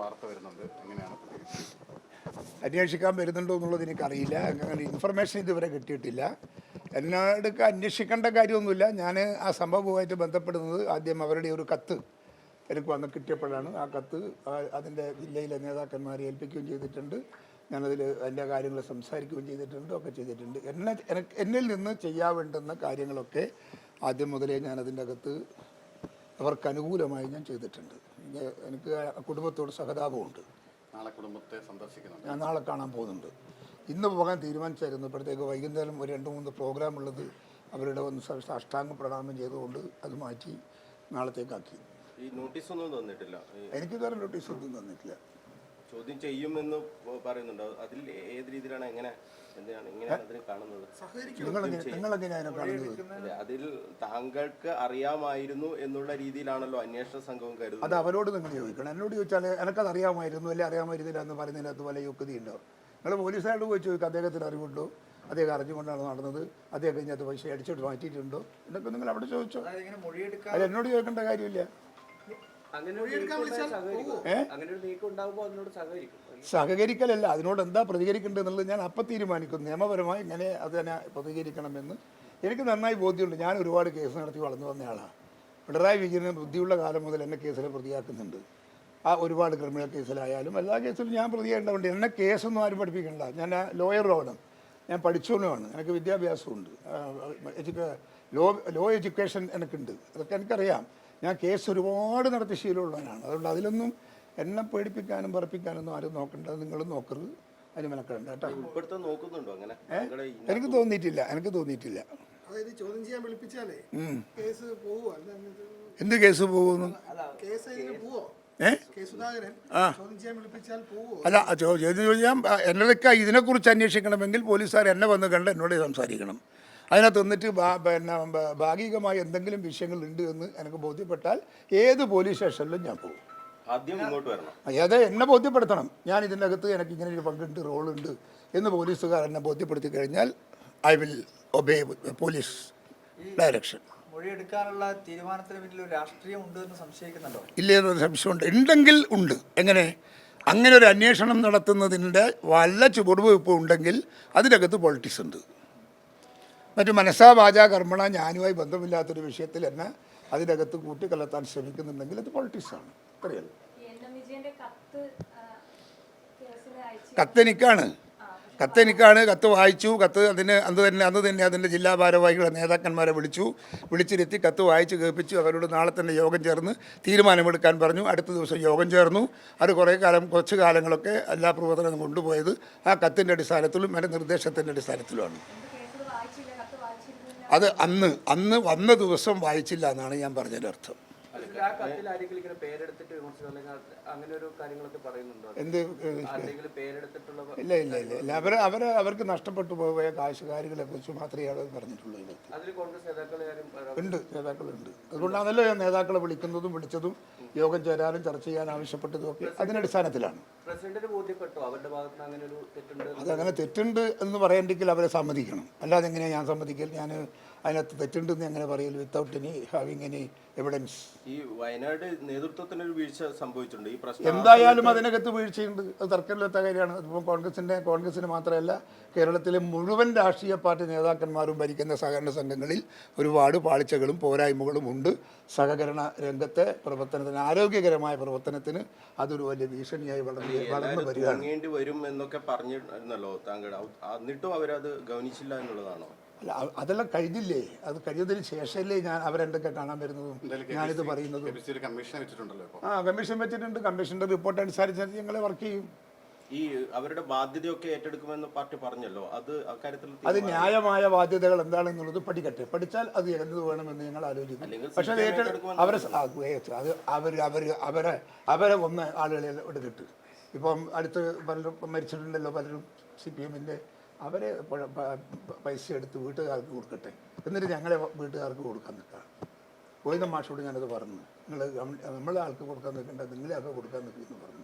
വാർത്ത വരുന്നുണ്ട്. എങ്ങനെയാണ്? അന്വേഷിക്കാൻ വരുന്നുണ്ടോ എന്നുള്ളത് എനിക്കറിയില്ല. അങ്ങനെ ഇൻഫർമേഷൻ ഇതുവരെ കിട്ടിയിട്ടില്ല. എന്നോടൊക്കെ അന്വേഷിക്കേണ്ട കാര്യമൊന്നുമില്ല. ഞാൻ ആ സംഭവവുമായിട്ട് ബന്ധപ്പെടുന്നത് ആദ്യം അവരുടെ ഒരു കത്ത് എനിക്ക് വന്ന് കിട്ടിയപ്പോഴാണ്. ആ കത്ത് അതിന്റെ ജില്ലയിലെ നേതാക്കന്മാരെ ഏൽപ്പിക്കുകയും ചെയ്തിട്ടുണ്ട്. ഞാനതിൽ എന്റെ കാര്യങ്ങൾ സംസാരിക്കുകയും ചെയ്തിട്ടുണ്ട് ഒക്കെ ചെയ്തിട്ടുണ്ട്. എന്നെ എന്നിൽ നിന്ന് ചെയ്യാവേണ്ടുന്ന കാര്യങ്ങളൊക്കെ ആദ്യം മുതലേ ഞാനതിന്റെ അകത്ത് അവർക്ക് അനുകൂലമായി ഞാൻ ചെയ്തിട്ടുണ്ട്. എനിക്ക് കുടുംബത്തോട് സഹതാപമുണ്ട്. നാളെ കുടുംബത്തെ സന്ദർശിക്കുന്നുണ്ട്. ഞാൻ നാളെ കാണാൻ പോകുന്നുണ്ട്. ഇന്ന് പോകാൻ തീരുമാനിച്ചായിരുന്നു. ഇപ്പോഴത്തേക്ക് വൈകുന്നേരം ഒരു രണ്ട് മൂന്ന് പ്രോഗ്രാം ഉള്ളത് അവരുടെ ഒന്ന് അഷ്ടാംഗ സാഷ്ടാംഗ പ്രണാമം ചെയ്തുകൊണ്ട് അത് മാറ്റി നാളത്തേക്കാക്കി. ഈ നോട്ടീസ് ഒന്നും തന്നിട്ടില്ല. എനിക്ക് കാരണം നോട്ടീസ് ഒന്നും തന്നിട്ടില്ല. ചോദ്യം ചെയ്യുമെന്ന് പറയുന്നുണ്ട്. അതിൽ ഏത് രീതിയിലാണ് എങ്ങനെ എന്തിനാണ് എങ്ങനെയാണ് അതിനെ കാണുന്നത്? അതിൽ താങ്കൾക്ക് അറിയാമായിരുന്നു എന്നുള്ള രീതിയിലാണല്ലോ അന്വേഷണ സംഘവും കരുതുന്നത്. അത് അവരോട് നിങ്ങൾ ചോദിക്കണം? എന്നോട് ചോദിച്ചാൽ എനിക്കത് അറിയാമായിരുന്നു അല്ലെ? അറിയാമായിരുന്നില്ല എന്ന് പറയുന്നതിനകത്ത് വല്ല യോഗ്യതയുണ്ടോ? നിങ്ങൾ പോലീസുകാരോട് പോയി ചോദിക്കുക അദ്ദേഹത്തിന് അറിവുണ്ടോ? അദ്ദേഹം അറിഞ്ഞുകൊണ്ടാണ് നടന്നത്. അദ്ദേഹം കഴിഞ്ഞകത്ത് പൈസ അടിച്ചിട്ട് മാറ്റിയിട്ടുണ്ടോ? എന്നൊക്കെ നിങ്ങൾ അവിടെ ചോദിച്ചോ. അത് എന്നോട് ചോദിക്കേണ്ട കാര്യമില്ല. സഹകരിക്കലല്ല അതിനോട് എന്താ പ്രതികരിക്കേണ്ടത് എന്നുള്ളത് ഞാൻ അപ്പം തീരുമാനിക്കും. നിയമപരമായി ഇങ്ങനെ അതിനെ പ്രതികരിക്കണമെന്ന്. എനിക്ക് നന്നായി ബോധ്യമുണ്ട്. ഞാൻ ഒരുപാട് കേസ് നടത്തി വളർന്നു വന്നയാളാണ് പിണറായി വിജയന് ബുദ്ധിയുള്ള കാലം മുതൽ എന്നെ കേസിൽ പ്രതിയാക്കുന്നുണ്ട്. ആ ഒരുപാട് ക്രിമിനൽ കേസിലായാലും എല്ലാ കേസിലും ഞാൻ പ്രതിയാക്കേണ്ടതുണ്ട് എന്നെ കേസൊന്നും ആരും പഠിപ്പിക്കണ്ട. ഞാൻ ലോയറുമാണ്. ഞാൻ പഠിച്ചവനുമാണ്. എനിക്ക് വിദ്യാഭ്യാസമുണ്ട്. എഡ്യൂക്കേ ലോ ലോ എഡ്യൂക്കേഷൻ എനിക്കുണ്ട്. അതൊക്കെ എനിക്കറിയാം. ഞാൻ കേസ് ഒരുപാട് നടത്തി ശീലമുള്ളവനാണ്. അതുകൊണ്ട് അതിലൊന്നും എന്നെ പേടിപ്പിക്കാനും പറപ്പിക്കാനൊന്നും ആരും നോക്കണ്ട. നിങ്ങൾ നോക്കരുത്. അതിന് മെനക്കെടണ്ട കേട്ടോ. നോക്കുന്നുണ്ടോ അങ്ങനെ? എനിക്ക് തോന്നിയിട്ടില്ല. എനിക്ക് തോന്നിയിട്ടില്ല. അതായത് ചോദ്യം ചെയ്യാൻ വിളിപ്പിച്ചാലേ കേസ് പോവോ അല്ല എന്ത് കേസ് പോകുന്നു? കേസ് ഇതിന് പോവോ? ഏ? കെ ചോദ്യം ചെയ്യാൻ വിളിപ്പിച്ചാൽ പോവോ? അല്ല ചോദ്യം ചോദിച്ചാൽ എന്നതൊക്കെ ഇതിനെക്കുറിച്ച് അന്വേഷിക്കണമെങ്കിൽ പോലീസുകാർ എന്നെ വന്ന് കണ്ട് എന്നോട് സംസാരിക്കണം. അതിനകത്ത് നിന്നിട്ട് പിന്നെ ഭാഗികമായ എന്തെങ്കിലും വിഷയങ്ങൾ ഉണ്ട് എന്ന് എനിക്ക് ബോധ്യപ്പെട്ടാൽ ഏത് പോലീസ് സ്റ്റേഷനിലും ഞാൻ പോകും. അതെ ഇങ്ങോട്ട് വരണം. അതായത് എന്നെ ബോധ്യപ്പെടുത്തണം. ഞാൻ ഇതിനകത്ത് അകത്ത് എനിക്ക് ഇങ്ങനെ ഒരു പങ്കുണ്ട് റോളുണ്ട് എന്ന് പോലീസുകാർ എന്നെ ബോധ്യപ്പെടുത്തി കഴിഞ്ഞാൽ I will obey police direction. മൊഴിയെടുക്കാനുള്ള തീരുമാനത്തിന് പിന്നിൽ ഒരു രാഷ്ട്രീയം ഉണ്ട് എന്ന് സംശയിക്കുന്നുണ്ടോ? ഇല്ലേ എന്നൊരു സംശയമുണ്ട്. ഉണ്ടെങ്കിൽ ഉണ്ട്. എങ്ങനെ? അങ്ങനെ ഒരു അന്വേഷണം നടത്തുന്നതിന്റെ വല്ല ചുവടുവയ്പ് ഉണ്ടെങ്കിൽ അതിനകത്ത് പൊളിറ്റിക്സ് ഉണ്ട്. മറ്റു മനസ്സാ വാച കർമ്മണ ഞാനുമായി ബന്ധമില്ലാത്തൊരു വിഷയത്തിൽ എന്നെ അതിനകത്ത് കൂട്ടിക്കലർത്താൻ ശ്രമിക്കുന്നുണ്ടെങ്കിൽ അത് പൊളിറ്റിക്സാണ് അറിയാലോ അയച്ചു. കത്തെനിക്കാണ് കത്തെനിക്കാണ് കത്ത് വായിച്ചു. കത്ത് അതിന് അന്ന് തന്നെ അന്ന് തന്നെ അതിന്റെ ജില്ലാ ഭാരവാഹികളെ നേതാക്കന്മാരെ വിളിച്ചു. വിളിച്ചിരുത്തി കത്ത് വായിച്ച് കേൾപ്പിച്ചു. അവരോട് നാളെ തന്നെ യോഗം ചേർന്ന് തീരുമാനമെടുക്കാൻ പറഞ്ഞു. അടുത്ത ദിവസം യോഗം ചേർന്നു. അത് കുറേ കാലം കുറച്ച് കാലങ്ങളൊക്കെ എല്ലാ പ്രവർത്തനവും കൊണ്ടുപോയത് ആ കത്തിന്റെ അടിസ്ഥാനത്തിലും എന്റെ നിർദ്ദേശത്തിന്റെ അടിസ്ഥാനത്തിലുമാണ് എന്ത് കേസിൽ വായിച്ചില്ല കത്ത് വായിച്ചിരുന്നില്ല അത് അന്ന് അന്ന് വന്ന ദിവസം വായിച്ചില്ല എന്നാണ് ഞാൻ പറഞ്ഞതിന്റെ അർത്ഥം. ആ കത്തിൽ ആരെങ്കിലും ഇങ്ങനെ പേരെടുത്തിട്ട് വിമർശിച്ചു? അല്ലെങ്കിൽ അങ്ങനെ ഒരു കാര്യങ്ങളൊക്കെ പറയുന്നുണ്ടോ? എന്ത് ആരെങ്കിലും പേരെടുത്തിട്ടുള്ള ഇല്ല ഇല്ല ഇല്ല ഇല്ല. അവർ അവർ അവർക്ക് നഷ്ടപ്പെട്ടു പോയ കാശുകാരികളെ കുറിച്ച് മാത്രമേ അവർ പറഞ്ഞിട്ടുള്ളൂ ഇതിനകത്ത്. അതിൽ കോൺഗ്രസ് നേതാക്കളെ ആരും ഉണ്ട് നേതാക്കളുണ്ട്. അതുകൊണ്ടാണല്ലോ ഞാൻ നേതാക്കളെ വിളിക്കുന്നതും വിളിച്ചതും യോഗം ചേരാനും ചർച്ച ചെയ്യാൻ ആവശ്യപ്പെട്ടതും ഒക്കെ അതിനടിസ്ഥാനത്തിലാണ്. പ്രസിഡന്റിന് ബോധ്യപ്പെട്ടോ? അവരുടെ ഭാഗത്ത് അങ്ങനെ ഒരു തെറ്റുണ്ട്? അതങ്ങനെ തെറ്റുണ്ട് എന്ന് പറയണ്ടെങ്കിൽ അവരെ സമ്മതിക്കണം. അല്ലാതെ എങ്ങനെയാണ് ഞാൻ സമ്മതിക്കൽ? ഞാൻ അതിനകത്ത് തെറ്റുണ്ടെന്ന് അങ്ങനെ പറയില്ല without any having any evidence ഈ വയനാട് നേതൃത്വത്തിന് ഒരു വീഴ്ച സംഭവിച്ചിട്ടുണ്ട്. ഈ പ്രശ്നം എന്തായാലും അതിനകത്ത് വീഴ്ചയുണ്ട്. അത് തർക്കമില്ലാത്ത കാര്യമാണ്. അതിപ്പോൾ കോൺഗ്രസിന്റെ കോൺഗ്രസിന് മാത്രമല്ല കേരളത്തിലെ മുഴുവൻ രാഷ്ട്രീയ പാർട്ടി നേതാക്കന്മാരും ഭരിക്കുന്ന സഹകരണ സംഘങ്ങളിൽ ഒരുപാട് പാളിച്ചകളും പോരായ്മകളും ഉണ്ട്. സഹകരണ രംഗത്തെ പ്രവർത്തനത്തിന് ആരോഗ്യകരമായ പ്രവർത്തനത്തിന് അതൊരു വലിയ ഭീഷണിയായി വളർന്നു വളർന്നു വരികയാണ്. വരും എന്നൊക്കെ പറഞ്ഞിരുന്നല്ലോ താങ്കൾ എന്നിട്ടും അവരത് ഗവനിച്ചില്ല എന്നുള്ളതാണോ? അല്ല അതെല്ലാം കഴിഞ്ഞില്ലേ? അത് കഴിഞ്ഞതിന് ശേഷമല്ലേ ഞാൻ അവരെന്തൊക്കെ കാണാൻ വരുന്നതും ഞാനിത് പറയുന്നതും. ആ കമ്മീഷൻ വെച്ചിട്ടുണ്ട്. കമ്മീഷന്റെ റിപ്പോർട്ട് അനുസരിച്ച് ഞങ്ങൾ വർക്ക് ചെയ്യും. ഈ അവരുടെ ബാധ്യതയൊക്കെ ഏറ്റെടുക്കുമെന്ന് പാർട്ടി പറഞ്ഞല്ലോ. അത് അക്കാര്യത്തിൽ അത് ന്യായമായ ബാധ്യതകൾ എന്താണെന്നുള്ളത് പഠിക്കട്ടെ. പഠിച്ചാൽ അത് എന്ത് വേണമെന്ന് ഞങ്ങൾ ആലോചിക്കുന്നു. പക്ഷെ അത് CPM ഏറ്റെടു ഏറ്റെടുക്കുമെന്ന് അവരെ അത് അവർ അവർ അവരെ അവരെ ഒന്ന് ആളുകളെ എടുത്തിട്ട്. ഇപ്പം അടുത്ത് പലരും മരിച്ചിട്ടുണ്ടല്ലോ. പലരും സി പി എമ്മിന്റെ അവരെ പൈസ എടുത്ത് വീട്ടുകാർക്ക് കൊടുക്കട്ടെ. എന്നിട്ട് ഞങ്ങളെ വീട്ടുകാർക്ക് കൊടുക്കാൻ നിൽക്കാം പോയിന്ന മാഷോട് ഞാനത് പറഞ്ഞു. നിങ്ങൾ നമ്മളെ ആൾക്ക് കൊടുക്കാൻ നിൽക്കണ്ട നിങ്ങളെ ആൾക്ക് കൊടുക്കാൻ നിൽക്കുന്നു